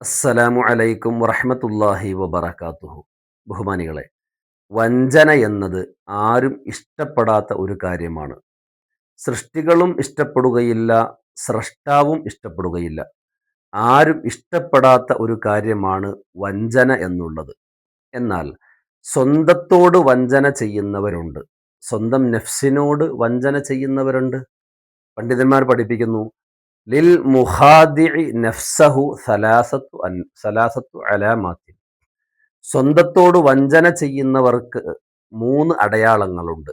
അസ്സലാമു അലൈക്കും വറഹമത്തല്ലാഹി വബർക്കാത്തുഹു ബഹുമാനികളെ വഞ്ചന എന്നത് ആരും ഇഷ്ടപ്പെടാത്ത ഒരു കാര്യമാണ്. സൃഷ്ടികളും ഇഷ്ടപ്പെടുകയില്ല സ്രഷ്ടാവും ഇഷ്ടപ്പെടുകയില്ല. ആരും ഇഷ്ടപ്പെടാത്ത ഒരു കാര്യമാണ് വഞ്ചന എന്നുള്ളത്. എന്നാൽ സ്വന്തത്തോട് വഞ്ചന ചെയ്യുന്നവരുണ്ട്. സ്വന്തം നെഫ്സിനോട് വഞ്ചന ചെയ്യുന്നവരുണ്ട്. പണ്ഡിതന്മാർ പഠിപ്പിക്കുന്നു ലിൽ മുഹാദിഇ നഫ്സഹു സലാസത്തു സലാസത്തു അലാമാത്തിൻ സ്വന്തത്തോട് വഞ്ചന ചെയ്യുന്നവർക്ക് മൂന്ന് അടയാളങ്ങളുണ്ട്.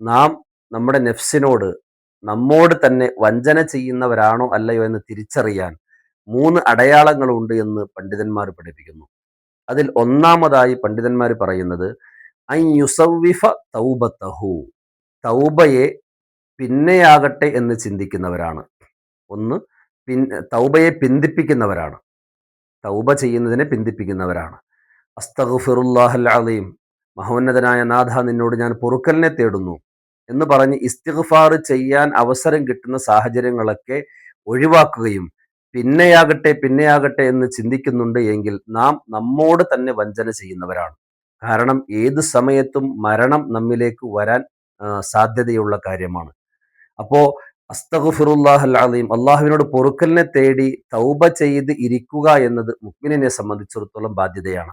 നാം നമ്മുടെ നെഫ്സിനോട് നമ്മോട് തന്നെ വഞ്ചന ചെയ്യുന്നവരാണോ അല്ലയോ എന്ന് തിരിച്ചറിയാൻ മൂന്ന് അടയാളങ്ങളുണ്ട് എന്ന് പണ്ഡിതന്മാർ പഠിപ്പിക്കുന്നു. അതിൽ ഒന്നാമതായി പണ്ഡിതന്മാർ പറയുന്നത് ഐ യുസവിഫ തൗബത്തഹു തൗബയെ പിന്നെയാകട്ടെ എന്ന് ചിന്തിക്കുന്നവരാണ്. ഒന്ന് പിൻ തൗബയെ പിന്തിപ്പിക്കുന്നവരാണ്. തൗബ ചെയ്യുന്നതിനെ പിന്തിപ്പിക്കുന്നവരാണ്. അസ്തഗ്ഫിറുല്ലാഹൽ അലീം. മഹോന്നതനായ നാഥ നിന്നോട് ഞാൻ പൊറുക്കലിനെ തേടുന്നു എന്ന് പറഞ്ഞ് ഇസ്തിഗ്ഫാർ ചെയ്യാൻ അവസരം കിട്ടുന്ന സാഹചര്യങ്ങളൊക്കെ ഒഴിവാക്കുകയും പിന്നെയാകട്ടെ പിന്നെയാകട്ടെ എന്ന് ചിന്തിക്കുന്നുണ്ട് എങ്കിൽ നാം നമ്മോട് തന്നെ വഞ്ചന ചെയ്യുന്നവരാണ്. കാരണം ഏത് സമയത്തും മരണം നമ്മിലേക്ക് വരാൻ സാധ്യതയുള്ള കാര്യമാണ്. അപ്പോ അസ്തഗുഫിറുല്ലാഹൽ അലീം അള്ളാഹുവിനോട് പൊറുക്കലിനെ തേടി തൗബ ചെയ്ത് ഇരിക്കുക എന്നത് മുക്മിനെ സംബന്ധിച്ചിടത്തോളം ബാധ്യതയാണ്.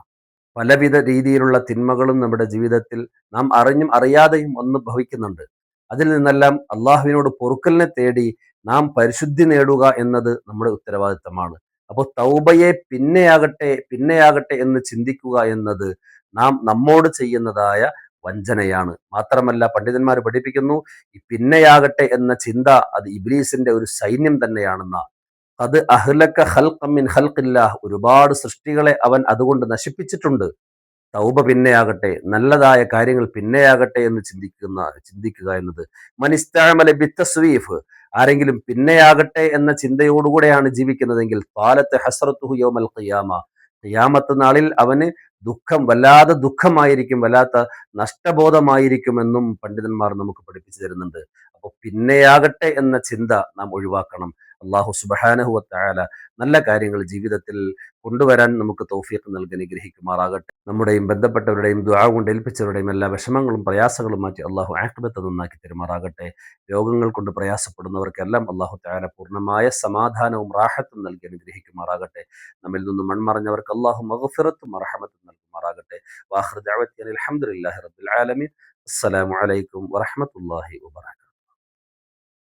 പലവിധ രീതിയിലുള്ള തിന്മകളും നമ്മുടെ ജീവിതത്തിൽ നാം അറിഞ്ഞും അറിയാതെയും ഒന്ന് ഭവിക്കുന്നുണ്ട്. അതിൽ നിന്നെല്ലാം അള്ളാഹുവിനോട് പൊറുക്കലിനെ തേടി നാം പരിശുദ്ധി നേടുക എന്നത് നമ്മുടെ ഉത്തരവാദിത്തമാണ്. അപ്പോൾ തൗബയെ പിന്നെയാകട്ടെ പിന്നെയാകട്ടെ എന്ന് ചിന്തിക്കുക എന്നത് നാം നമ്മോട് ചെയ്യുന്നതായ വഞ്ചനയാണ്. മാത്രമല്ല പണ്ഡിതന്മാർ പഠിപ്പിക്കുന്നു പിന്നെയാകട്ടെ എന്ന ചിന്ത അത് ഇബ്ലീസിന്റെ ഒരു സൈന്യം തന്നെയാണെന്ന. അത് അഹ്ലക്ക ഹൽക്കമ്മിൻ ഹൽക്കില്ല ഒരുപാട് സൃഷ്ടികളെ അവൻ അതുകൊണ്ട് നശിപ്പിച്ചിട്ടുണ്ട്. തൗബ പിന്നെയാകട്ടെ നല്ലതായ കാര്യങ്ങൾ പിന്നെയാകട്ടെ എന്ന് ചിന്തിക്കുന്ന ചിന്തിക്കുക എന്നത്. മനിസ്താമല ബിത്തസ്വീഫ് ആരെങ്കിലും പിന്നെയാകട്ടെ എന്ന ചിന്തയോടുകൂടെയാണ് ജീവിക്കുന്നതെങ്കിൽ പാലത്തെ ഹസ്രത്തുഹു യോമൽ ഖിയാമ. ഖിയാമത്ത് നാളിൽ അവന് ദുഃഖം വല്ലാതെ ദുഃഖമായിരിക്കും വല്ലാത്ത നഷ്ടബോധമായിരിക്കുമെന്നും പണ്ഡിതന്മാർ നമുക്ക് പഠിപ്പിച്ചു തരുന്നുണ്ട്. അപ്പോൾ പിന്നെയാകട്ടെ എന്ന ചിന്ത നാം ഒഴിവാക്കണം. അള്ളാഹു സുബഹാനഹുവത്തായാല നല്ല കാര്യങ്ങൾ ജീവിതത്തിൽ കൊണ്ടുവരാൻ നമുക്ക് തൗഫീഖ് നൽകി അനുഗ്രഹിക്കുമാറാകട്ടെ. നമ്മുടെയും ബന്ധപ്പെട്ടവരുടെയും ദുരാ കൊണ്ട് ഏൽപ്പിച്ചവരുടെയും എല്ലാ വിഷമങ്ങളും പ്രയാസങ്ങളും മാറ്റി അള്ളാഹു ആക്ബത്ത് നന്നാക്കി തരുമാറാകട്ടെ. രോഗങ്ങൾ കൊണ്ട് പ്രയാസപ്പെടുന്നവർക്കെല്ലാം അള്ളാഹു താല പൂർണമായ സമാധാനവും റാഹത്തും നൽകി അനുഗ്രഹിക്കുമാറാകട്ടെ. നമ്മിൽ നിന്ന് മൺമറഞ്ഞവർക്ക് അള്ളാഹു മഹഫിറത്തും അറഹമത്തും നൽകുമാറാകട്ടെ. വാഹൃദ് അലഹമുല്ലാഹി റബ്ബുൽ ആലമീൻ. അസ്സലാമു അലൈക്കും വറഹമത്തല്ലാഹി വബറകാതുഹു.